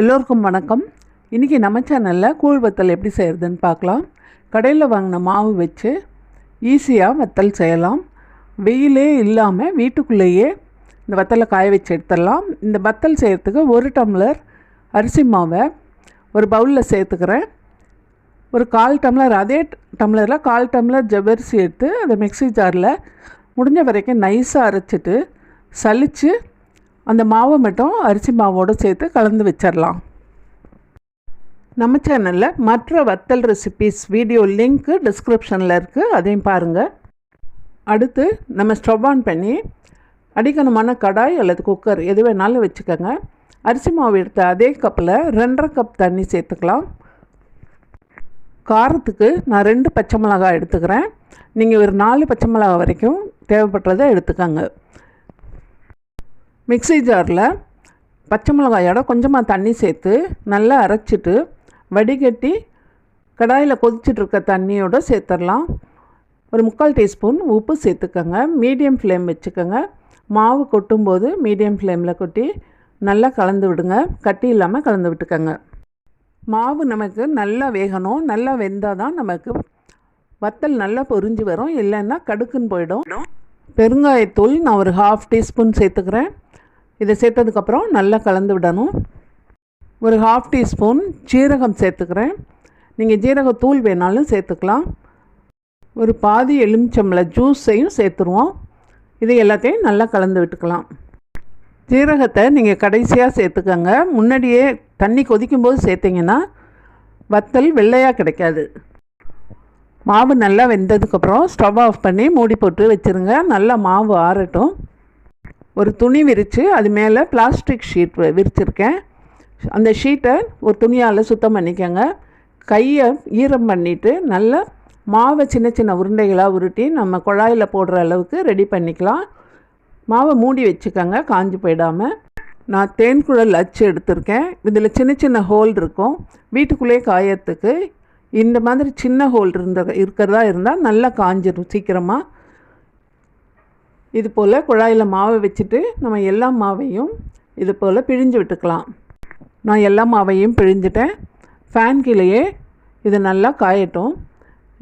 எல்லோருக்கும் வணக்கம். இன்றைக்கி நம்ம சேனலில் கூழ் வத்தல் எப்படி செய்கிறதுன்னு பார்க்கலாம். கடையில் வாங்கின மாவு வச்சு ஈஸியாக வத்தல் செய்யலாம். வெயிலே இல்லாமல் வீட்டுக்குள்ளேயே இந்த வத்தலை காய வச்சு எடுத்துடலாம். இந்த வத்தல் செய்கிறதுக்கு ஒரு டம்ளர் அரிசி மாவை ஒரு பவுலில் சேர்த்துக்கிறேன். ஒரு கால் டம்ளர் அதே டம்ளரில் கால் டம்ளர் ஜவ்வரிசி எடுத்து அதை மிக்ஸி ஜாரில் முடிஞ்ச வரைக்கும் நைஸாக அரைச்சிட்டு சலித்து அந்த மாவை மட்டும் அரிசி மாவோடு சேர்த்து கலந்து வச்சிடலாம் நம்ம சேனலில் மற்ற வத்தல் ரெசிபீஸ் வீடியோ லிங்க்கு டிஸ்கிரிப்ஷனில் இருக்குது அதையும் பாருங்கள் அடுத்து நம்ம ஸ்டவ் ஆன் பண்ணி அடிக்கணுமான கடாய் அல்லது குக்கர் எது வேணாலும் வச்சுக்கோங்க. அரிசி மாவு எடுத்த அதே கப்பில் ரெண்டரை கப் தண்ணி சேர்த்துக்கலாம். காரத்துக்கு நான் ரெண்டு பச்சை மிளகாய் எடுத்துக்கிறேன். நீங்கள் ஒரு நாலு பச்சை மிளகாய் வரைக்கும் தேவைப்பட்டதை எடுத்துக்கோங்க. மிக்ஸி ஜாரில் பச்சை மிளகாயோட கொஞ்சமாக தண்ணி சேர்த்து நல்லா அரைச்சிட்டு வடிகட்டி கடாயில் கொதிச்சிட்டு இருக்க தண்ணியோடு சேர்த்துடலாம். ஒரு முக்கால் டீஸ்பூன் உப்பு சேர்த்துக்கோங்க. மீடியம் ஃப்ளேம் வச்சுக்கோங்க. மாவு கொட்டும்போது மீடியம் ஃப்ளேமில் கொட்டி நல்லா கலந்து விடுங்க. கட்டி இல்லாமல் கலந்து விட்டுக்கோங்க. மாவு நமக்கு நல்லா வேகணும். நல்லா வெந்தால் தான் நமக்கு வத்தல் நல்லா பொரிஞ்சு வரும். இல்லைன்னா கடுக்குன்னு போயிடும். பெருங்காயத்தூள் நான் ஒரு ஹாஃப் டீஸ்பூன் சேர்த்துக்கிறேன். இதை சேர்த்ததுக்கப்புறம் நல்லா கலந்து விடணும். ஒரு ஹாஃப் டீஸ்பூன் ஜீரகம் சேர்த்துக்கிறேன். நீங்கள் ஜீரகத்தூள் வேணாலும் சேர்த்துக்கலாம். ஒரு பாதி எலுமிச்சம்பளை ஜூஸையும் சேர்த்துருவோம். இது எல்லாத்தையும் நல்லா கலந்து விட்டுக்கலாம். ஜீரகத்தை நீங்கள் கடைசியாக சேர்த்துக்கோங்க. முன்னாடியே தண்ணி கொதிக்கும்போது சேர்த்திங்கன்னா வத்தல் வெள்ளையாக கிடைக்காது. மாவு நல்லா வெந்ததுக்கப்புறம் ஸ்டவ் ஆஃப் பண்ணி மூடி போட்டு வச்சுருங்க. நல்லா மாவு ஆறட்டும். ஒரு துணி விரித்து அது மேலே பிளாஸ்டிக் ஷீட் விரிச்சிருக்கேன். அந்த ஷீட்டை ஒரு துணியால் சுத்தம் பண்ணிக்கோங்க. கையை ஈரம் பண்ணிவிட்டு நல்லா மாவை சின்ன சின்ன உருண்டைகளாக உருட்டி நம்ம குழாயில் போடுற அளவுக்கு ரெடி பண்ணிக்கலாம். மாவை மூடி வச்சுக்கோங்க காஞ்சி போயிடாமல் நான் தேன்குழல் அச்சு எடுத்திருக்கேன். இதில் சின்ன சின்ன ஹோல் இருக்கும். வீட்டுக்குள்ளேயே காயறதுக்கு இந்த மாதிரி சின்ன ஹோல் இருந்த இருக்கிறதா இருந்தால் நல்லா காஞ்சிடும் சீக்கிரமாக இது போல் குழாயில் மாவை வச்சுட்டு நம்ம எல்லா மாவையும் இது போல் பிழிஞ்சு விட்டுக்கலாம். நான் எல்லா மாவையும் பிழிஞ்சிட்டேன். ஃபேன் கீழேயே இது நல்லா காயட்டும்.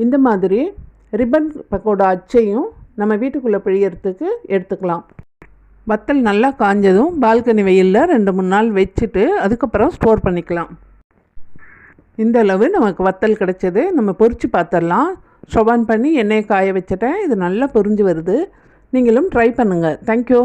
இந்த மாதிரி ரிப்பன் பக்கோட அச்சையும் நம்ம வீட்டுக்குள்ளே பிழியறதுக்கு எடுத்துக்கலாம். வத்தல் நல்லா காஞ்சதும் பால்கனி வெயிலில் ரெண்டு மூணு நாள் வச்சுட்டு அதுக்கப்புறம் ஸ்டோர் பண்ணிக்கலாம். இந்த அளவு நமக்கு வத்தல் கிடச்சது. நம்ம பொறிச்சு பார்த்துடலாம் ஸ்டவ் பண்ணி எண்ணெயை காய வச்சுட்டேன். இது நல்லா பொரிஞ்சு வருது. நீங்களும் ட்ரை பண்ணுங்கள் தேங்க்யூ